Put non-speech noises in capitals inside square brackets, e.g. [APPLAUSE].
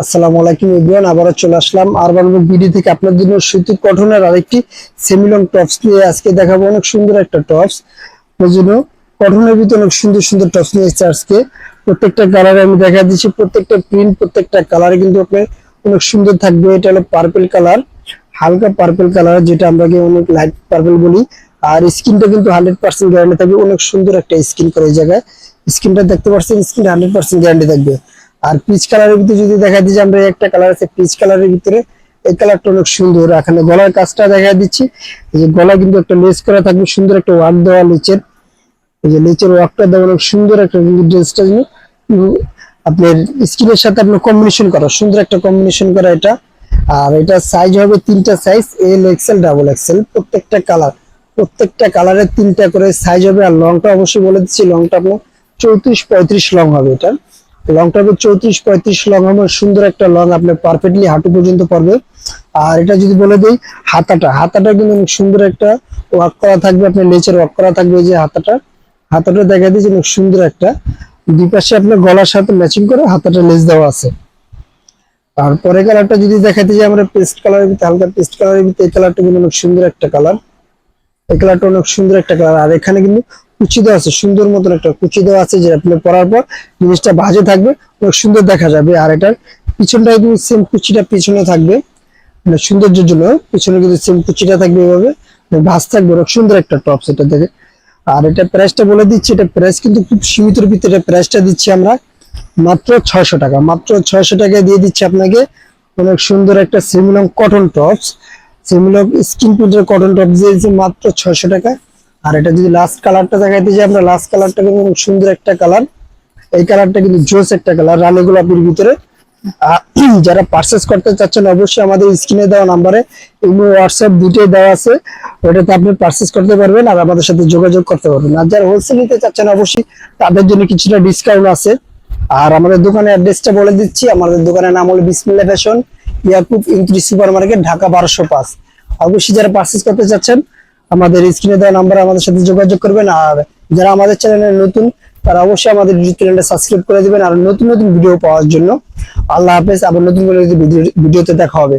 আসসালামু আলাইকুম ইব্রান আবারও চলে আসলাম আরবান বিডি থেকে আপনার জন্য সুতি কটনের আরেকটি সেমিলং টপস নিয়ে আজকে দেখাবো। অনেক সুন্দর একটা টপস জন্য কটনের ভিতরে অনেক সুন্দর সুন্দর টপস নিয়ে এসেছে আজকে। প্রত্যেকটা কালারে আমি দেখা দিচ্ছি, প্রত্যেকটা প্রিন্ট প্রত্যেকটা কালারে কিন্তু আপনার অনেক সুন্দর থাকবে। এটা হলো পার্পল কালার হালকা পার্পল কালার যেটা আমরা অনেক লাইট পার্পল বলি। আর স্কিনটা কিন্তু হান্ড্রেড পার্সেন্ট গ্যারান্টি থাকবে। অনেক সুন্দর একটা স্কিন করে জায়গায়। স্কিনটা দেখতে পাচ্ছেন স্কিন হান্ড্রেড পার্সেন্ট গ্যারান্টি থাকবে। আর পিচ কালারের ভিতরে যদি দেখা যে আমরা একটা কালার আছে পিচ কালারের ভিতরে, এই কালারটা অনেক সুন্দর। এখানে গলার কাজটা দেখা দিচ্ছি। যে গলা কিন্তু একটা লেস করা থাকবে, সুন্দর একটা ওয়ার্ক দেওয়া নিচের। এই যে নিচের ওয়ার্কটা দেওয়া অনেক সুন্দর একটা ড্রেসটা আপনার স্কিনের সাথে আপনার কম্বিনেশন করা, সুন্দর একটা কম্বিনেশন করা এটা। আর এটা সাইজ হবে তিনটা size L XL double XL প্রত্যেকটা কালার প্রত্যেকটা কালারের তিনটা করে সাইজ হবে। আর লংটা অবশ্যই বলে দিচ্ছি লংটা আপনার চৌত্রিশ পঁয়ত্রিশ লং হবে এটা। লংটা হবে চৌত্রিশ পঁয়ত্রিশ লং হবে সুন্দর একটা লং আপনার পারফেক্টলি হাঁটু পর্যন্ত পড়বে। আর এটা যদি বলে দেই, হাতাটা। হাতাটা কিন্তু অনেক সুন্দর একটা ওয়ার্ক করা থাকবে, আপনার লেচের ওয়ার্ক করা থাকবে যে হাতাটা। হাতাটা দেখা দিয়েছে অনেক সুন্দর একটা। দুই পাশে আপনার গলার সাথে ম্যাচিং করে হাতাটা লেস দেওয়া আছে। তারপরে কালারটা যদি দেখাতে যাই, আমরা পেস্ট কালারের ভিতরে, হালকা পেস্ট কালারের ভিতরে, এই কালারটা কিন্তু অনেক সুন্দর একটা কালার এই কালারটা অনেক সুন্দর একটা কালার আর এখানে কিন্তু কুচি দেওয়া আছে, সুন্দর মতন একটা কুচি দেওয়া আছে যে আপনি পরার পর জিনিসটা বাজে থাকবে, অনেক সুন্দর দেখা যাবে। আর এটার পিছনটা কিন্তু সেম কুচিটা পিছনে থাকবে। মানে সৌন্দর্যের জন্য, পিছনে কিন্তু সেম কুচিটা থাকবে এভাবে। ভাজ থাকবে, অনেক সুন্দর একটা টপস এটা দেখে। আর এটা প্রাইসটা বলে দিচ্ছি, এটা প্রাইস কিন্তু খুব সীমিতর ভিতরে প্রাইসটা দিচ্ছি আমরা মাত্র ছয়শো টাকা। মাত্র ছয়শো টাকা দিয়ে দিচ্ছি আপনাকে অনেক সুন্দর একটা semilong cotton tops semilong skin প্রিন্টের কটন টপস দিয়েছি মাত্র ছয়শো টাকা। আর এটা যদি লাস্ট কালারটা দেখাইতে যাই আমরা লাস্ট কালারটা কিন্তু সুন্দর একটা কালার এই কালারটা কিন্তু জোস একটা কালার রানী গোলাপির ভিতরে। [CLEARS THROAT] যারা পার্চেস করতে চাচ্ছেন, অবশ্যই আমাদের স্ক্রিনে দেওয়া নাম্বারে ইমো হোয়াটসঅ্যাপ দুটোই দেওয়া আছে। ওটাতে আপনি পার্চেস করতে পারবেন আর আমাদের সাথে যোগাযোগ করতে পারবেন। আর যারা হোলসেল নিতে চাচ্ছেন, অবশ্যই তাদের জন্য কিছুটা ডিসকাউন্ট আছে। আর আমাদের দোকানের অ্যাড্রেসটা বলে দিচ্ছি। আমাদের দোকানের নাম হলো বিসমিল্লা ফ্যাশন, ইয়াকুব ইন্ট্রি সুপার মার্কেট ঢাকা বারোশো পাঁচ। অবশ্যই যারা পার্চেস করতে চাচ্ছেন আমাদের স্ক্রিনে দেওয়া নাম্বারে আমাদের সাথে যোগাযোগ করবেন। আর যারা আমাদের চ্যানেলে নতুন, তারা অবশ্যই আমাদের ইউটিউব চ্যানেলটা সাবস্ক্রাইব করে দেবেন। আর নতুন নতুন ভিডিও পাওয়ার জন্য। আল্লাহ হাফেজ, আবার নতুন করে ভিডিও ভিডিওতে দেখা হবে।